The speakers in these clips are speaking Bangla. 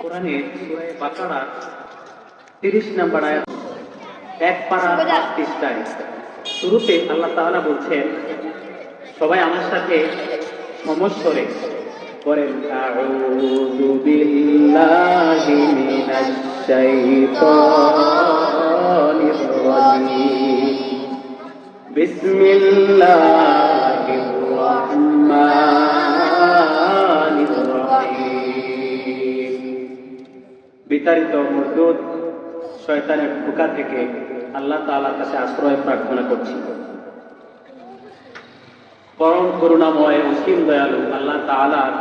কোরআনে সূরা বাকারা 30 নম্বর আয়াত, এক পাঁচ পৃষ্ঠায় শুরুতে আল্লাহ তাআলা বলছেন, সবাই আমার সাথে সমস্বরে করেন আউযু বিল্লাহি মিনাশ শাইতানির রাজীম। বিসমিল্লাহির বিতাড়িত মজদুদ শয়তানের ঢোকা থেকে আল্লাহ তাআলার কাছে আশ্রয় প্রার্থনা করছি পরম করুণাময় অসীম দয়ালু আল্লাহ তাআলার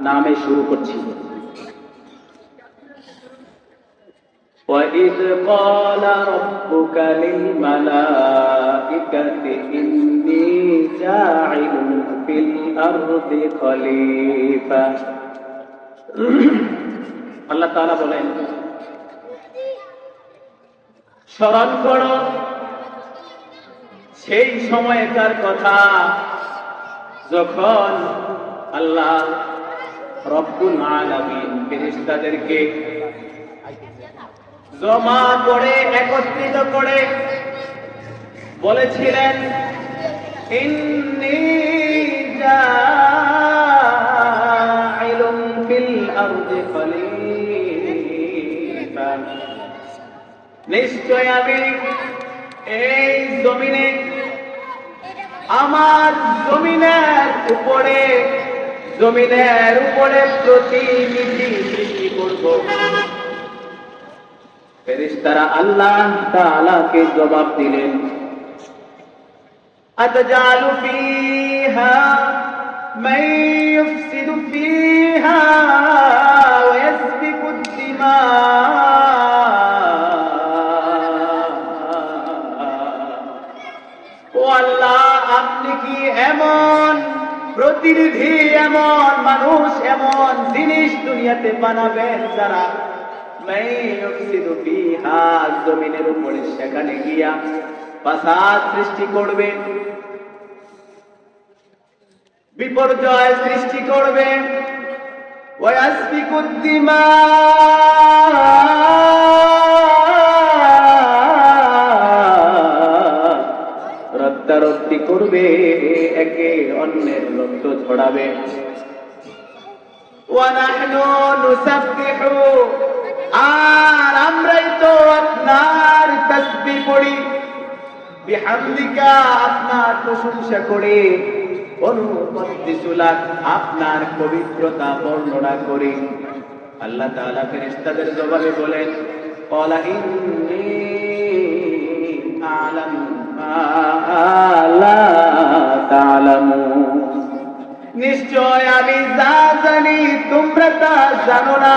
নামে শুরু করছি وَإِذْ قَالَ رَبُّكَ لِلْمَلَائِكَةِ إِنِّي جَاعِلٌ فِي الْأَرْضِ خَلِيفَةً আল্লাহ তাআলা বলেন, স্মরণ করো, সেই সময়কার কথা যখন আল্লাহ রব্বুল আলামিন ফেরেশতাদেরকে জমা করে, একত্রিত করে বলেছিলেন, ইন্নী ফিল নিশ্চয় আমি এই জমিনে, আমার জমিনের উপরে জমিনের উপরে প্রতিনিধি সৃষ্টি করব। ফেরেশতারা আল্লাহ তাআলাকে জবাব দিলেন, আতজালু ফিহা, মান ইউফসিদু ফিহা আপনি কি এমন? প্রতিনিধি এমন, মানুষ এমন জিনিস দুনিয়াতে বানাবেন যারা? জমিনের উপরে সেখানে গিয়া ফাসাদ সৃষ্টি করবে। বিপর্যয় সৃষ্টি করবে। ওয়াসফিকুদ করবে একে অন্যের রক্ত ছড়াবে وَنَحْنُ نُسَبِّحُ আর আমরাই তো আপনার তসবিহ পড়ি বিহামদিকা আপনার প্রশংসা করে অনুপদ্দিসুলাক আপনার পবিত্রতা বর্ণনা করি আল্লাহ তাআলা ফেরেশতাদের জবাবে বলেন ক্বালা ইন্নী আ'লামু মা লা তা'লামুন নিশ্চয় আমি যা জানি তোমরা তা জানো না।